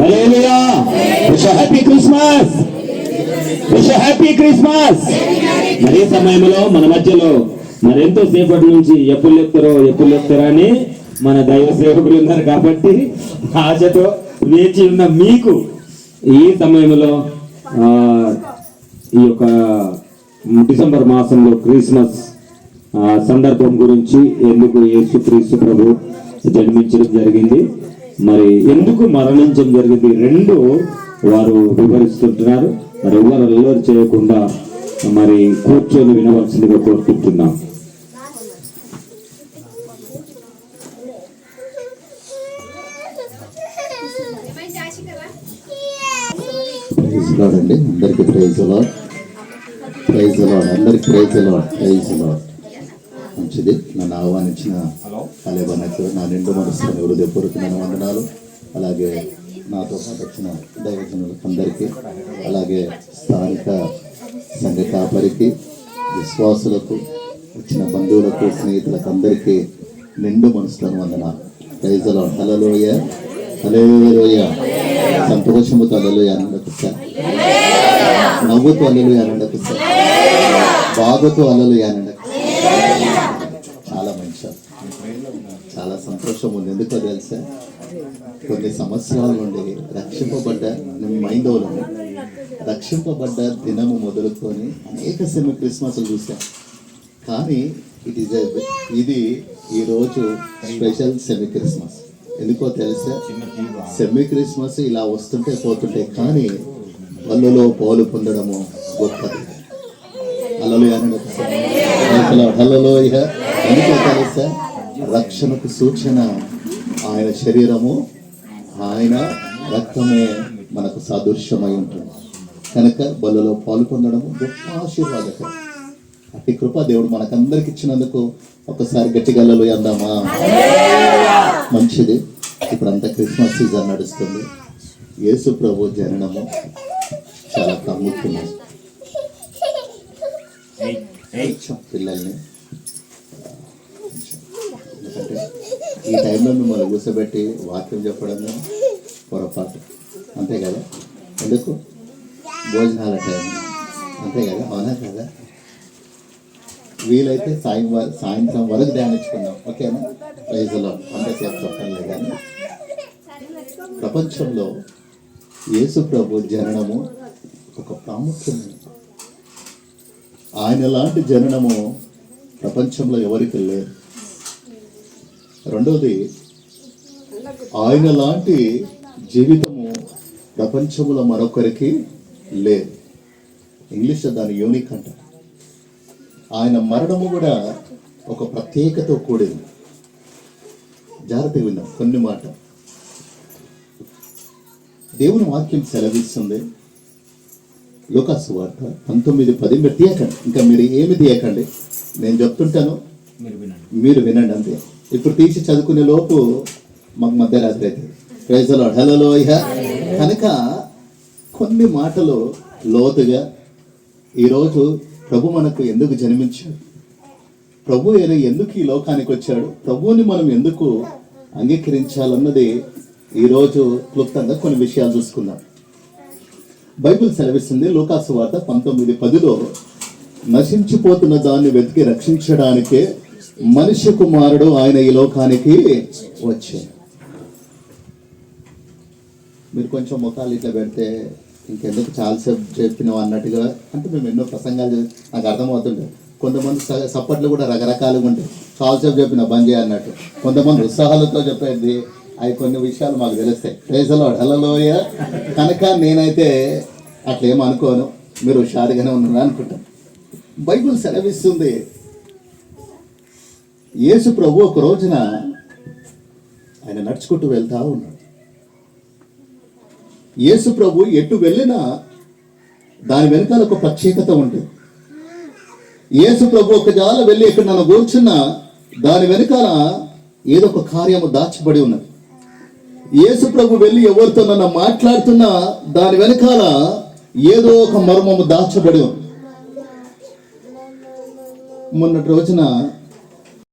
Hallelujah wish happy Christmas wish happy Christmas మరి సమయంలో మన మధ్యలో మరెంతో సేపటి నుంచి ఎప్పుడు లేపుతారో ఎప్పుడు లేపుతారో అని మన దైవ సేవకులు ఉన్నారు కాబట్టి ఆశతో వేచి ఉన్న మీకు ఈ సమయంలో ఈ యొక్క డిసెంబర్ మాసంలో క్రిస్మస్ సందర్భం గురించి ఎందుకు యేసు క్రీస్తు ప్రభు జన్మించడం జరిగింది? మరి ఎందుకు మరణించడం జరిగింది? రెండు వారు వివరిస్తుంటున్నారు. మరి ఎవరు అల్లరి చేయకుండా మరి కూర్చొని వినవలసిందిగా కోరుకుంటున్నాం. అందరికి ప్రైజ్ లాడ్ ప్రైజ్ లాడ్ అందరికి ప్రైజ్ లాడ్ ప్రైజ్ అలా మంచిది. నన్ను ఆహ్వానించిన కలేబన్నకు నా నిండు మనసుని హృదయపూర్వకమైన వందనాలు. అలాగే నాతో పాటు వచ్చిన దైవజనులకు అందరికీ అలాగే స్థానిక సంఘ కాపరికి విశ్వాసులకు వచ్చిన బంధువులకు స్నేహితులకు అందరికీ నిండు మనసులను వందనాలు. ప్రైజ్ లాడ్ హలలోయ హలేలోయ సంతోషముతో అల్లలు ఆనందకు సార్ నవ్వుతూ అల్లలు ఆనందకు సార్ బాధతో అల్లలు ఆనందకు చాలా మంచి చాలా ఉంది. ఎందుకో తెలుసా? కొన్ని సంవత్సరాల నుండి రక్షింపబడ్డ నేను రక్షింపబడ్డ దినము మొదలుకొని అనేక సెమి క్రిస్మస్ చూసాం కానీ ఇట్ ఈస్ ఇది ఈరోజు స్పెషల్ సెమీ క్రిస్మస్. ఎందుకో తెలుసా? సెమీ క్రిస్మస్ ఇలా వస్తుంటే పోతుంటే కానీ పళ్ళులో పాలు పొందడము గొప్పది. హలో హలో ఎందుకో తెలుసా? రక్షణకు సూచన ఆయన శరీరము ఆయన రక్తమే మనకు సాదృశ్యమై ఉంటుంది. కనుక బలలో పాలు పొందడము గొప్ప ఆశీర్వాదకరం. అట్టి కృప దేవుడు మనకందరికి ఇచ్చినందుకు ఒకసారి గట్టిగా అల్లలు అందామా? మంచిది. ఇప్పుడు అంతా క్రిస్మస్ సీజన్ నడుస్తుంది. యేసు ప్రభు జననము చాలా ప్రాముఖ్యము కొంచెం పిల్లల్ని ఈ టైంలో మిమ్మల్ని కూర్చోబెట్టి వాక్యం చెప్పడం పొరపాటు. అంతే కదా? ఎందుకు? భోజనాల టైం. అంతే కదా? అవునా కదా? వీలైతే సాయం వ- సాయంత్రం వరకు ధ్యానించుకుందాం. ఓకేనా? ప్రైజ్లో. అంతసేపు చెప్పండి కానీ. ప్రపంచంలో యేసు ప్రభు జననము ఒక ప్రాముఖ్యమైన ఆయన లాంటి జననము ప్రపంచంలో ఎవరికి లేదు. రెండవది ఆయన లాంటి జీవితము ప్రపంచంలో మరొకరికి లేదు. ఇంగ్లీష్లో దాని యూనిక్ అంటారు ఆయన మరణము కూడా ఒక ప్రత్యేకతో కూడింది. జాగ్రత్తగా విందాం కొన్ని మాట. దేవుని వాక్యం సెలవిస్తుంది. లోకాసు వార్త పంతొమ్మిది పది మీరు తీయకండి. ఇంకా మీరు ఏమి తీయకండి? నేను చెప్తుంటాను. మీరు వినండి అంతే. ఇప్పుడు తీసి చదువుకునే లోపు మాకు మధ్యరాత్రి అవుతుంది ప్రైజలో హలో ఇహ కనుక కొన్ని మాటలు లోతుగా ఈరోజు ప్రభు మనకు ఎందుకు జన్మించాడు? ప్రభు ఎందుకు ఈ లోకానికి వచ్చాడు? ప్రభువుని మనం ఎందుకు అంగీకరించాలన్నది ఈరోజు క్లుప్తంగా కొన్ని విషయాలు చూసుకుందాం. బైబిల్ సెలవిస్తుంది లోకాసు వార్త పంతొమ్మిది పదిలో నశించిపోతున్న దాన్ని వెతికి రక్షించడానికే మనిషి కుమారుడు ఆయన ఈ లోకానికి వచ్చాడు. మీరు కొంచెం ముఖాలు ఇట్లా పెడితే ఇంకెందుకు చాలాసేపు చెప్పినావు అన్నట్టుగా? అంటే మేము ఎన్నో ప్రసంగాలు నాకు అర్థమవుతుండే. కొంతమంది స- సప్పట్లు కూడా రకరకాలుగా ఉంటాయి. చాలాసేపు చెప్పిన బంద్ చేయన్నట్టు కొంతమంది ఉత్సాహాలతో చెప్పేది. అవి కొన్ని విషయాలు మాకు తెలుస్తాయి. ప్రేజలో హలలోయ కనుక నేనైతే అట్లా అనుకోను. మీరు హుషారుగానే ఉన్నారు అనుకుంటాను బైబుల్ సెలవిస్తుంది. యేసు ప్రభు ఒక రోజున ఆయన నడుచుకుంటూ వెళ్తా ఉన్నాడు. యేసు ప్రభు ఎటు వెళ్ళినా దాని వెనకాల ఒక ప్రత్యేకత ఉంటుంది. యేసు ప్రభు ఒక జాల వెళ్ళి ఇక్కడ నన్ను కూర్చున్నా దాని వెనకాల ఏదో ఒక కార్యము దాచబడి ఉన్నది. యేసు ప్రభు వెళ్ళి ఎవరితో నన్ను మాట్లాడుతున్నా దాని వెనకాల ఏదో ఒక మర్మము దాచబడి ఉంది మొన్నటి రోజున